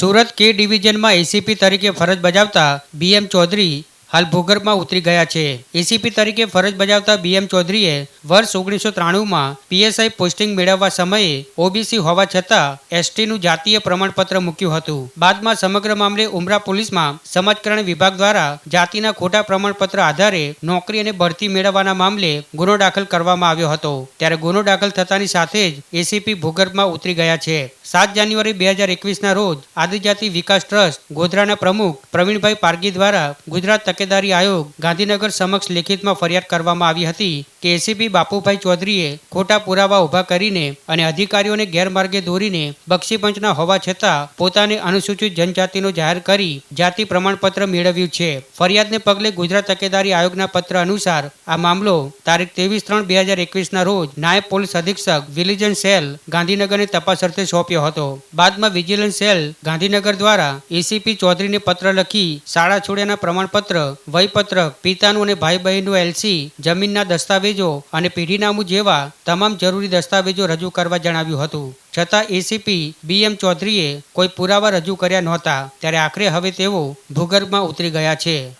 સુરત કે ડિવિઝનમાં એસીપી તરીકે ફરજ બજાવતા બીએમ ચૌધરી હાલ ભૂગર્ભમાં ઉતરી ગયા છે. એસીપી તરીકે ફરજ બજાવતા બીએમ ચૌધરીએ વર્ષ ઓગણીસો ત્રાણુંમાં પીએસઆઈ પોસ્ટિંગ મેળવવા સમયે ઓબીસી હોવા છતાં એસટીનું જાતીય પ્રમાણપત્ર મૂક્યું હતું. બાદમાં સમગ્ર મામલે ઉમરા પોલીસમાં સમાજકરણ વિભાગ દ્વારા જાતિના ખોટા પ્રમાણપત્ર આધારે નોકરી અને બઢતી મેળવવાના મામલે ગુનો દાખલ કરવામાં આવ્યો હતો. ત્યારે ગુનો દાખલ થતાની સાથે જ એસીપી ભૂગર્ભમાં ઉતરી ગયા છે. સાત જાન્યુઆરી બે હજાર એકવીસના રોજ આદિજાતિ વિકાસ ટ્રસ્ટ ગોધરાના પ્રમુખ પ્રવીણભાઈ પારગી દ્વારા ગુજરાત તકેદારી આયોગ ગાંધીનગર સમક્ષ લેખિતમાં ફરિયાદ કરવામાં આવી હતી કે એસીપી બાપુભાઈ ચૌધરીએ ખોટા પુરાવા ઊભા કરીને અને અધિકારીઓને ગેરમાર્ગે દોરીને બક્ષીપંચના હોવા છતાં પોતાને અનુસૂચિત જનજાતિનો જાહેર કરી જાતિ પ્રમાણપત્ર મેળવ્યું છે. ફરિયાદને પગલે ગુજરાત તકેદારી આયોગના પત્ર અનુસાર આ મામલો તારીખ ત્રેવીસ ત્રણ બે હજાર એકવીસના રોજ નાયબ પોલીસ અધિક્ષક વિલિજન સેલ ગાંધીનગરને તપાસ અર્થે સોંપ્યો હતો. બાદમાં વિજિલન્સ સેલ ગાંધીનગર દ્વારા એસીપી ચૌધરીને પત્ર લખી શાળા છોડ્યાના પ્રમાણપત્ર, વયપત્રક, પિતાનું અને ભાઈ બહેનનું એલસી, જમીનના દસ્તાવેજો અને પેઢીનામું જેવા તમામ જરૂરી દસ્તાવેજો રજૂ કરવા જણાવ્યું હતું. છતાં એસીપી બી એમ ચૌધરીએ કોઈ પુરાવા રજૂ કર્યા નહોતા, ત્યારે આખરે હવે તેઓ ભૂગર્ભમાં ઉતરી ગયા છે.